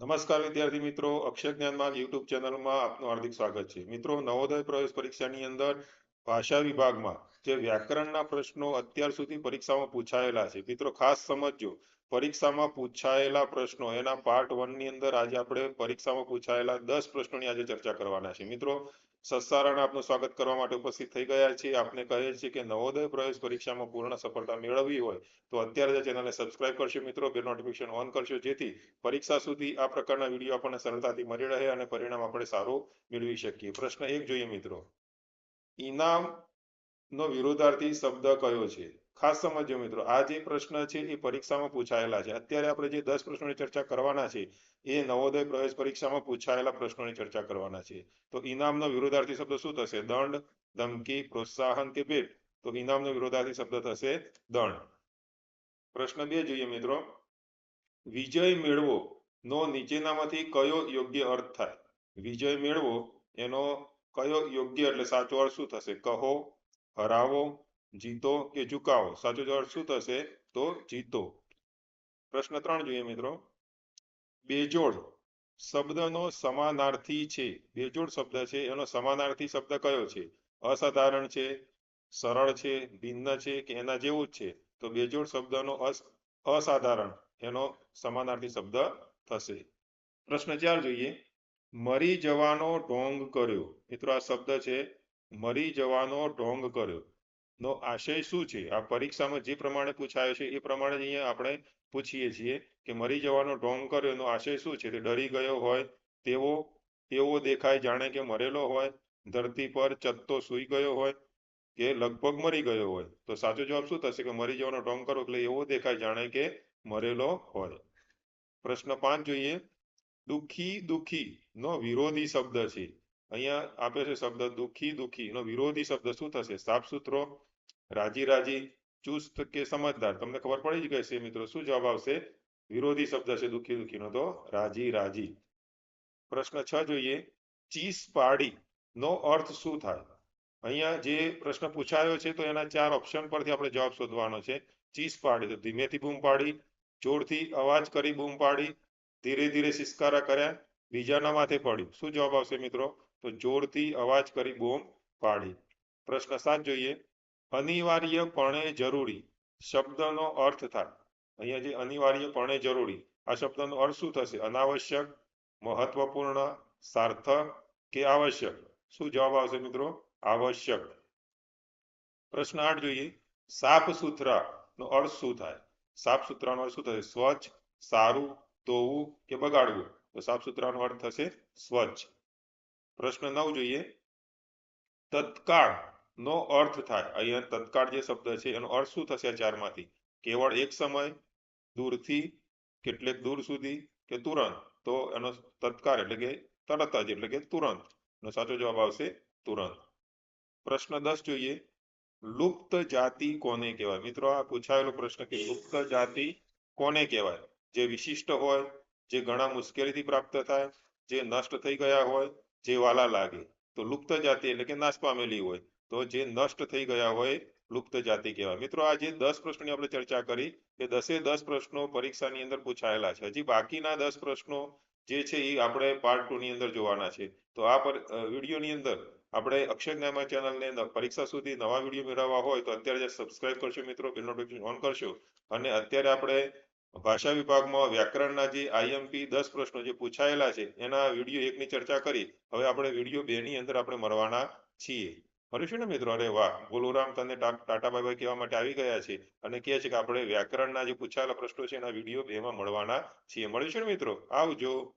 નમસ્કાર વિદ્યાર્થી મિત્રો. અક્ષર જ્ઞાનમાં યુટ્યુબ ચેનલમાં આપનું હાર્દિક સ્વાગત છે. મિત્રો, નવોદય પ્રવેશ પરીક્ષાની અંદર ભાષા વિભાગમાં જે વ્યાકરણના પ્રશ્નો અત્યાર સુધી પરીક્ષામાં પૂછાયેલા છે. મિત્રો, ખાસ સમજજો. પરીક્ષામાં પૂછાયેલા પ્રશ્નો, એના પાર્ટ વનની અંદર આજે આપણે પરીક્ષામાં પૂછાયેલા દસ પ્રશ્નોની આજે ચર્ચા કરવાના છે મિત્રો સત્સારાને આપનું સ્વાગત કરવા માટે ઉપસ્થિત થઈ ગયા છીએ. આપને કહે છે કે નવોદય પ્રવેશ પરીક્ષામાં પૂર્ણ સફળતા મેળવવી હોય તો અત્યારે જ ચેનલને સબસ્ક્રાઇબ કરશો મિત્રો. બે નોટિફિકેશન ઓન કરશો જેથી પરીક્ષા સુધી આ પ્રકારના વીડિયો આપણને સરળતાથી મળી રહે અને પરિણામ આપણે સારું મેળવી શકીએ. પ્રશ્ન એક જોઈએ મિત્રો. ઇનામ નો વિરોધાર્થી શબ્દ કયો છે? ખાસ સમજો મિત્રો, આ જે પ્રશ્ન છે એ પરીક્ષામાં પૂછાયેલા છે. અત્યારે આપણે જે દસ પ્રશ્નોની ચર્ચા કરવાના છે, એ નવોદય પ્રવેશ પરીક્ષામાં પૂછાયેલા પ્રશ્નોની ચર્ચા કરવાના છે. તો ઇનામનો વિરોધાર્થી શબ્દ શું થશે? દંડ, ધમકી, પ્રોત્સાહન કે ભેટ? તો ઇનામનો વિરોધાર્થી શબ્દ થશે દંડ. પ્રશ્ન બે જોઈએ મિત્રો. વિજય મેળવો નો નીચેનામાંથી કયો યોગ્ય અર્થ થાય? વિજય મેળવો એનો કયો યોગ્ય એટલે સાચો અર્થ શું થશે? કહો હરાવો, જીતો કે ઝુકાવો? સાચો જવાબ શું થશે? તો જીતો. પ્રશ્ન ત્રણ જોઈએ મિત્રો. બેજોડ શબ્દનો સમાનાર્થી છે. બેજોડ શબ્દ છે. એનો સમાનાર્થી શબ્દ કયો છે? અસાધારણ છે, સરળ છે, ભિન્ન છે કે એના જેવું જ છે? તો બેજોડ શબ્દનો અસાધારણ એનો સમાનાર્થી શબ્દ થશે. પ્રશ્ન ચાર જોઈએ. મરી જવાનો ઢોંગ કર્યો. મિત્રો, આ શબ્દ છે મરી જવાનો ઢોંગ કર્યો. નો આશય શું છે? આ પરીક્ષામાં જે પ્રમાણે પૂછાયો છે, એ પ્રમાણે અહીંયા આપણે પૂછીએ છીએ કે મરી જવાનો ઢોંગ કર્યો, એનો આશય શું છે? તે ડરી ગયો હોય, તેવો, એવો દેખાય, જાણે કે મરેલો હોય, ધરતી પર ચત્તો સૂઈ ગયો હોય, કે લગભગ મરી ગયો હોય. તો સાચો જવાબ શું થશે? કે મરી જવાનો ઢોંગ કરો એટલે એવો દેખાય, જાણે કે મરેલો હોય. પ્રશ્ન પાંચ જોઈએ. દુઃખી દુઃખી નો વિરોધી શબ્દ છે. અહીંયા આપે છે શબ્દ દુઃખી દુઃખી. નો વિરોધી શબ્દ શું થશે? સાફ સુથરો રાજી રાજી, ચુસ્ત કે સમજદાર? તમને ખબર પડી જ ગઈ છે મિત્રો. શું જવાબ આવશે? વિરોધી શબ્દ છે દુઃખી દુઃખીનો તો રાજી રાજી. પ્રશ્ન છ જોઈએ. ચીસ પાડી નો અર્થ શું થાય? અહીંયા જે પ્રશ્ન પૂછાયો છે તો એના ચાર ઓપ્શન પરથી આપણે જવાબ શોધવાનો છે. ચીસ પાડી તો ધીમેથી બૂમ પાડી, જોરથી અવાજ કરી બૂમ પાડી, ધીરે ધીરે સિસકારા કર્યા બીજાના માથે પડ્યું શું જવાબ આવશે મિત્રો? તો જોરથી અવાજ કરી બૂમ પાડી. પ્રશ્ન સાત જોઈએ. અનિવાર્યપણે જરૂરી શબ્દનો અર્થ થાય. અહીંયા જે અનિવાર્યપણે જરૂરી, આ શબ્દનો અર્થ શું થશે? અનાવશ્યક, મહત્વપૂર્ણ, સાર્થક કે આવશ્યક? શું જવાબ આવશે મિત્રો? આવશ્યક. પ્રશ્ન આઠ જોઈએ. સાફ સુથરા નો અર્થ શું થાય? સાફ સુથરાનો અર્થ શું થશે? સ્વચ્છ, સારું, ધોવું કે બગાડવું? તો સાફ સુથરાનો અર્થ થશે સ્વચ્છ. પ્રશ્ન નવ જોઈએ. તત્કાળ નો અર્થ થાય. અહીંયા તત્કાળ જે શબ્દ છે, એનો અર્થ શું થશે ચારમાંથી? કેવળ એક સમય, દૂરથી કેટલેક દૂર સુધી કે તુરંત? તો એનો તત્કાળ એટલે કે તરત જ એટલે કે તુરંત. નો સાચો જવાબ આવશે તુરંત. પ્રશ્ન દસ જોઈએ. લુપ્ત જાતિ કોને કહેવાય? મિત્રો, આ પૂછાયેલો પ્રશ્ન કે લુપ્ત જાતિ કોને કહેવાય? જે વિશિષ્ટ હોય જે ઘણા મુશ્કેલીથી પ્રાપ્ત થાય, જે નષ્ટ થઈ ગયા હોય, જે વાલા લાગે, તો લુપ્ત જાતિ એટલે કે નાશ પામેલી હોય, તો જે નષ્ટ થઈ ગયા હોય, લુપ્ત જાતિ કહેવાય. મિત્રો, આ જે દસ પ્રશ્નોની આપણે ચર્ચા કરી, એ દસે દસ પ્રશ્નો પરીક્ષાની અંદર પૂછાયેલા છે. હજી બાકીના દસ પ્રશ્નો જે છે એ આપણે પાર્ટ ટુ ની અંદર જોવાના છે. તો આ પર વિડીયોની અંદર આપણે અક્ષર જ્ઞાનમાં ચેનલને પરીક્ષા સુધી નવા વીડિયો મેળવવા હોય તો અત્યારે સબસ્ક્રાઇબ કરશો મિત્રો બિલ નોટિફિકેશન ઓન કરશો. અને અત્યારે આપણે ભાષા વિભાગમાં વ્યાકરણના જે આઈએમપી દસ પ્રશ્નો જે પૂછાયેલા છે, એના વીડિયો એકની ચર્ચા કરી. હવે આપણે વીડિયો બે ની અંદર આપણે મળવાના છીએ. મળીશું ને મિત્રો? અરે વાહ! બોલુરામ તને ટાટા બાય કહેવા માટે આવી ગયા છે અને કહે છે કે આપણે વ્યાકરણના જે પૂછાયેલા પ્રશ્નો છે એના વીડિયો બેમાં મળવાના છીએ. મળીશું ને મિત્રો? આવજો.